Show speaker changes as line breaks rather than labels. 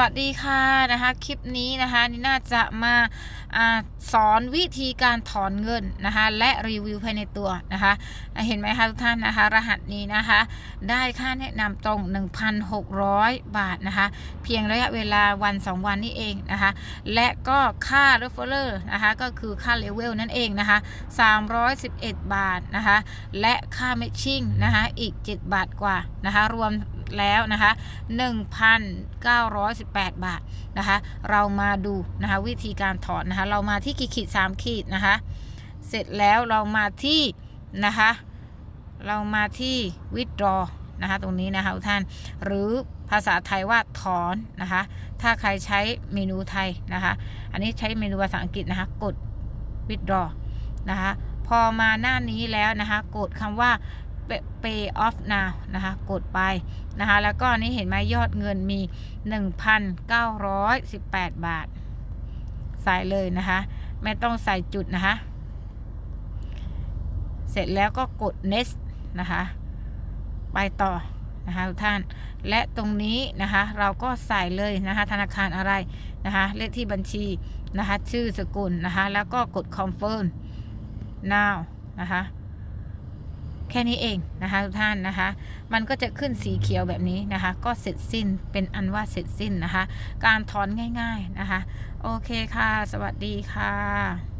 วัสดีค่ะนะคะ คลิปนี้นะคะนี่น่าจะมาอสอนวิธีการถอนเงินนะคะ และรีวิวภายในตัวนะคะอะเห็นไหมคะทุกท่านนะคะ รหัสนี้นะคะ ได้ค่าแนะนำตรง 1,600 บาทนะคะ เพียงระยะเวลาวัน 2 วันนี่เองนะคะ และก็ค่า referrer นะคะ ก็คือค่าเลเวลนั่นเองนะคะ 311 บาทนะคะ และค่า matching นะคะ อีก 7 บาทกว่านะคะ รวม แล้วนะคะ 1,918 บาทนะคะ เรามาดูนะคะวิธีการถอนนะคะ เรามาที่กี่ขีด3ขีดนะคะ เสร็จแล้วเรามาที่นะคะ เรามาที่ withdraw นะคะตรงนี้นะคะท่าน หรือภาษาไทยว่าถอนนะคะ ถ้าใครใช้เมนูไทยนะคะ อันนี้ใช้เมนูภาษาอังกฤษนะคะ กด withdraw นะคะ พอมาหน้านี้แล้วนะคะ กดคำว่า pay off now นะคะ กดไปนะคะ แล้วก็อันนี้เห็นไหมยอดเงินมี 1,918 บาท ใส่เลยนะคะ ไม่ต้องใส่จุดนะคะ เสร็จแล้วก็กด next นะคะ ไปต่อนะคะทุกท่าน และตรงนี้นะคะ เราก็ใส่เลยนะคะ ธนาคารอะไรนะคะ เลขที่บัญชีนะคะ ชื่อสกุลนะคะ แล้วก็กด confirm now นะคะ ค่นี้เองนะคะทุกท่านนะคะ มันก็จะขึ้นสีเขียวแบบนี้นะคะ ก็เสร็จสิ้นเป็นอันว่าเสร็จสิ้นนะคะ การถอนง่าย ๆนะคะ โอเคค่ะ สวัสดีค่ะ